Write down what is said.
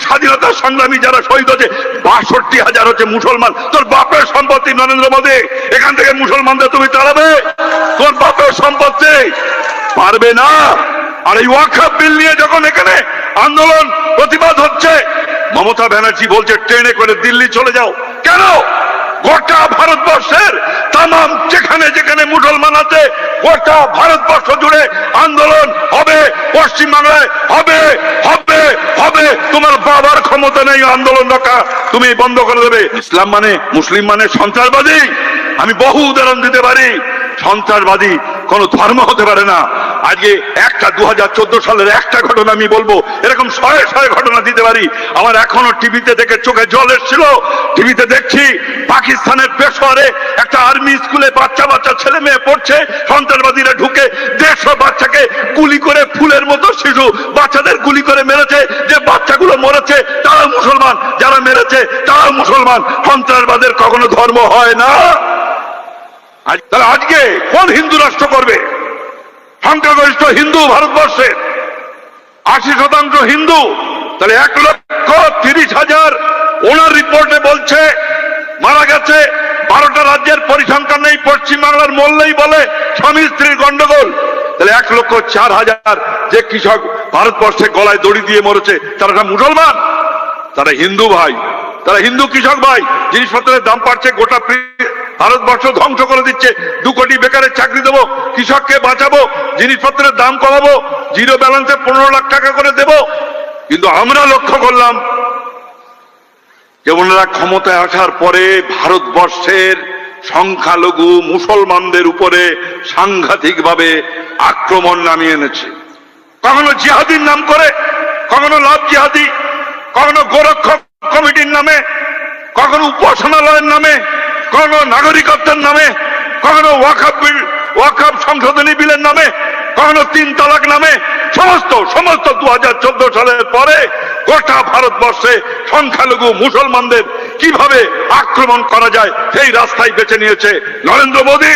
স্বাধীনতা সংগ্রামী যারা শহীদ হচ্ছে বাষট্টি হাজার হচ্ছে মুসলমান। তোর বাপের সম্পত্তি নরেন্দ্র মোদী। এখান থেকে মুসলমানদের তুমি তাড়াবে। তোর বাপের সম্পত্তি পারবে না। আর এই ওয়াকফ বিল নিয়ে যখন এখানে আন্দোলন, প্রতিবাদ হচ্ছে, মমতা ব্যানার্জি বলছে, ট্রেনে করে দিল্লি চলে যাও। কেন? গোটা ভারতবর্ষের তাম যেখানে যেখানে মুসলমান আছে, গোটা ভারতবর্ষ জুড়ে আন্দোলন হবে পশ্চিমবাংলায় হবে হবে হবে। তোমার বাবার ক্ষমতা নেই আন্দোলন রক্ষা। তুমি বন্ধ করে দেবে। ইসলাম মানে মুসলিম মানে সন্ত্রাসবাদী। আমি বহু উদাহরণ দিতে পারি। সন্ত্রাসবাদী কোন ধর্ম হতে পারে না। আজকে একটা দু হাজার চোদ্দ সালের একটা ঘটনা আমি বলব। এরকম শয়ে শয়ে ঘটনা দিতে পারি। আমার এখনও টিভিতে দেখে চোখে জল এসেছিল। টিভিতে পাকিস্তানের পেশোয়ারে একটা আর্মি স্কুলে বাচ্চা বাচ্চা ছেলে মেয়ে পড়ছে, সন্ত্রাসবাদীরা ঢুকে দেড়শো বাচ্চাকে গুলি করে ফুলের মতো শিশু বাচ্চাদের গুলি করে মেরেছে, যে বাচ্চাগুলো মরেছে তারা মুসলমান, যারা মেরেছে তারা মুসলমান, সন্ত্রাসবাদের কখনো ধর্ম হয় না। তাহলে আজকে কোন হিন্দু রাষ্ট্র করবে? সংখ্যাগরিষ্ঠ হিন্দু ভারতবর্ষের আশি শতাংশ হিন্দু, তাহলে এক লক্ষ তিরিশ হাজার ওনার রিপোর্টে বলছে মারা গেছে। বারোটা রাজ্যের পরিসংখ্যান নেই, পশ্চিমবাংলার মরলেই বলে স্বামী স্ত্রীর গন্ডগোল। তাহলে এক লক্ষ চার হাজার যে কৃষক ভারতবর্ষে গলায় দড়ি দিয়ে মরেছে, তারা সব মুসলমান? তারা হিন্দু ভাই। তারা হিন্দু কৃষক ভাই, জিনিসপত্রের দাম বাড়ছে, গোটা ভারতবর্ষ ধ্বংস করে দিচ্ছে। দু কোটি বেকারের চাকরি দেবো, কৃষককে বাঁচাবো, জিনিসপত্রের দাম কমাবো, জিরো ব্যালেন্সে পনেরো লাখ টাকা করে দেব। কিন্তু আমরা লক্ষ্য করলাম যে ওনারা ক্ষমতায় আসার পরে ভারতবর্ষের সংখ্যালঘু মুসলমানদের উপরে সাংঘাতিকভাবে আক্রমণ নামিয়ে এনেছে। কখনো জিহাদির নাম করে, কখনো লাভ জিহাদি, কখনো গোরক্ষক কমিটির নামে, কখনো উপাসনালয়ের নামে, কখনো নাগরিকত্বের নামে, কখনো ওয়াকাব বিল, ওয়াকাব সংশোধনী বিলের নামে কখনো তিন তালাক নামে সমস্ত সমস্ত দু হাজার চোদ্দ সালের পরে গোটা ভারতবর্ষে সংখ্যালঘু মুসলমানদের কীভাবে আক্রমণ করা যায় সেই রাস্তায় বেছে নিয়েছে নরেন্দ্র মোদী।